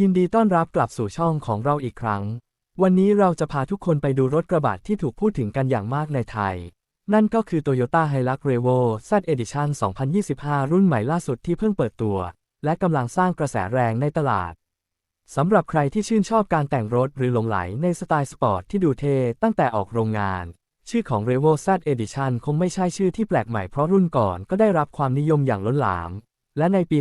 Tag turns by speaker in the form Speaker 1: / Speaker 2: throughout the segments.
Speaker 1: ยินดีต้อนรับกลับสู่ช่องของเราอีกครั้ง วันนี้เราจะพาทุกคนไปดูรถกระบะที่ถูกพูดถึงกันอย่างมากในไทย นั่นก็คือ Toyota Hilux Revo Z Edition 2025 รุ่นใหม่ล่าสุดที่เพิ่งเปิดตัว และกำลังสร้างกระแสแรงในตลาด สำหรับใครที่ชื่นชอบการแต่งรถหรือหลงไหลในสไตล์สปอร์ตที่ดูเท่ตั้งแต่ออกโรงงาน ชื่อของ Revo Z Edition คงไม่ใช่ชื่อที่แปลกใหม่เพราะรุ่นก่อนก็ได้รับความนิยมอย่างล้นหลาม และในปี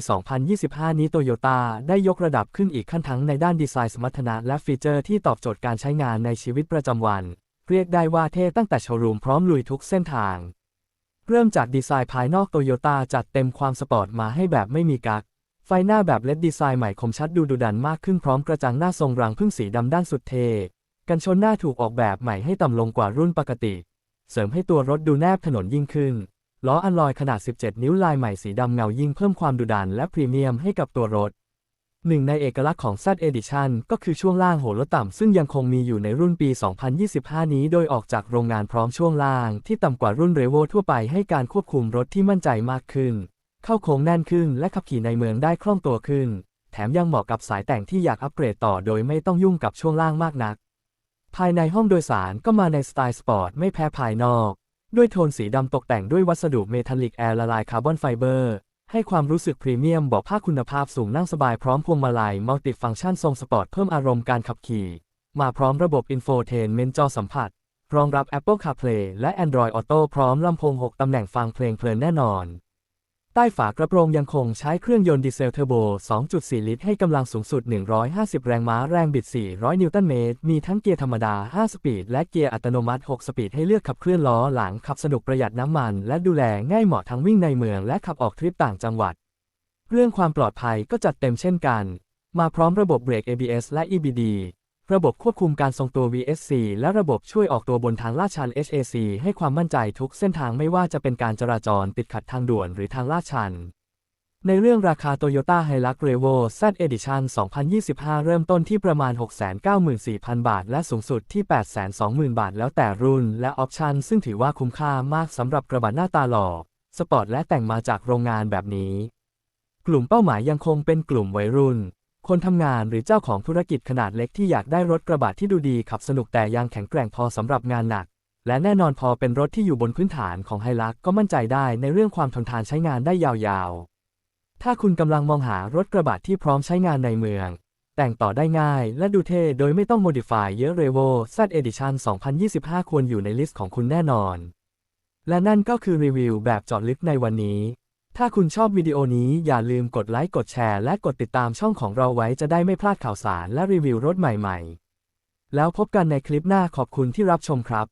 Speaker 1: 2025 นี้โตโยต้าได้ยกระดับขึ้นอีกขั้นทั้งในด้านดีไซน์สมรรถนะและฟีเจอร์ที่ตอบโจทย์การใช้งานในชีวิตประจำวัน เรียกได้ว่าเท่ตั้งแต่โชว์รูมพร้อมลุยทุกเส้นทาง เริ่มจากดีไซน์ภายนอกโตโยต้าจัดเต็มความสปอร์ตมาให้แบบไม่มีกัก ไฟหน้าแบบเลดดีไซน์ใหม่คมชัดดูดุดันมากขึ้นพร้อมกระจังหน้าทรงรังพึ่งสีดำด้านสุดเท่กันชนหน้าถูกออกแบบใหม่ให้ต่ำลงกว่ารุ่นปกติ เสริมให้ตัวรถดูแนบถนนยิ่งขึ้น ล้ออัลลอยขนาด 17 นิ้วลายใหม่สีดำเงายิ่งเพิ่มความดุดันและพรีเมียมให้กับตัวรถ หนึ่งในเอกลักษณ์ของ Z Edition ก็คือช่วงล่างโหลดต่ำซึ่งยังคงมีอยู่ในรุ่นปี 2025 นี้โดยออกจากโรงงานพร้อมช่วงล่างที่ต่ำกว่ารุ่นเรโวทั่วไปให้การควบคุมรถที่มั่นใจมากขึ้น เข้าโค้งแน่นขึ้นและขับขี่ในเมืองได้คล่องตัวขึ้น แถมยังเหมาะกับสายแต่งที่อยากอัปเกรดต่อโดยไม่ต้องยุ่งกับช่วงล่างมากนัก ภายในห้องโดยสารก็มาในสไตล์สปอร์ตไม่แพ้ภายนอก ด้วยโทนสีดำตกแต่งด้วยวัสดุเมทัลลิกแอร์ละลายคาร์บอนไฟเบอร์ให้ความรู้สึกพรีเมียมบอกผ้าคุณภาพสูงนั่งสบายพร้อมพวงมาลัยมัลติฟังก์ชันทรงสปอร์ตเพิ่มอารมณ์การขับขี่ มาพร้อมระบบอินโฟเทนเมนจอสัมผัส รองรับ Apple CarPlay และ Android Auto พร้อมลำโพง 6 ตำแหน่งฟังเพลงเพลินแน่นอน ใต้ฝากระโปรงยังคงใช้เครื่องยนต์ดีเซลเทอร์โบ 2.4 ลิตร ให้กำลังสูงสุด 150 แรงม้า แรงบิด 400 นิวตันเมตร มีทั้งเกียร์ธรรมดา 5 สปีด และเกียร์อัตโนมัติ 6 สปีด ให้เลือกขับเคลื่อนล้อหลัง ขับสนุกประหยัดน้ำมัน และดูแลง่ายเหมาะทั้งวิ่งในเมือง และขับออกทริปต่างจังหวัด เรื่องความปลอดภัยก็จัดเต็มเช่นกัน มาพร้อมระบบเบรก ABS และ EBD ระบบควบคุมการทรงตัว VSC และระบบช่วยออกตัวบนทางลาดชัน HAC ให้ความมั่นใจทุกเส้นทางไม่ว่าจะเป็นการจราจรติดขัดทางด่วนหรือทางลาดชัน ในเรื่องราคา Toyota Hilux Revo Z Edition 2025 เริ่มต้นที่ประมาณ 694,000 บาท และสูงสุดที่ 820,000 บาท แล้วแต่รุ่นและออปชันซึ่งถือว่าคุ้มค่ามากสำหรับกระบะหน้าตาหล่อสปอร์ตและแต่งมาจากโรงงานแบบนี้ กลุ่มเป้าหมายยังคงเป็นกลุ่มวัยรุ่น คนทำงานหรือเจ้าของธุรกิจขนาดเล็กที่อยากได้รถกระบะที่ดูดีขับสนุกแต่ยังแข็งแกร่งพอสำหรับงานหนัก และแน่นอนพอเป็นรถที่อยู่บนพื้นฐานของไฮลักก็มั่นใจได้ในเรื่องความทนทานใช้งานได้ยาวๆ ถ้าคุณกำลังมองหารถกระบะที่พร้อมใช้งานในเมือง แต่งต่อได้ง่ายและดูเท่โดยไม่ต้องโมดิฟายเยอะ Revo Z Edition 2025 ควรอยู่ในลิสต์ของคุณแน่นอน และนั่นก็คือรีวิวแบบเจาะลึกในวันนี้ ถ้าคุณชอบวิดีโอนี้อย่าลืมกดไลค์กดแชร์และกดติดตามช่องของเราไว้จะได้ไม่พลาดข่าวสารและรีวิวรถใหม่ๆ แล้วพบกันในคลิปหน้าขอบคุณที่รับชมครับ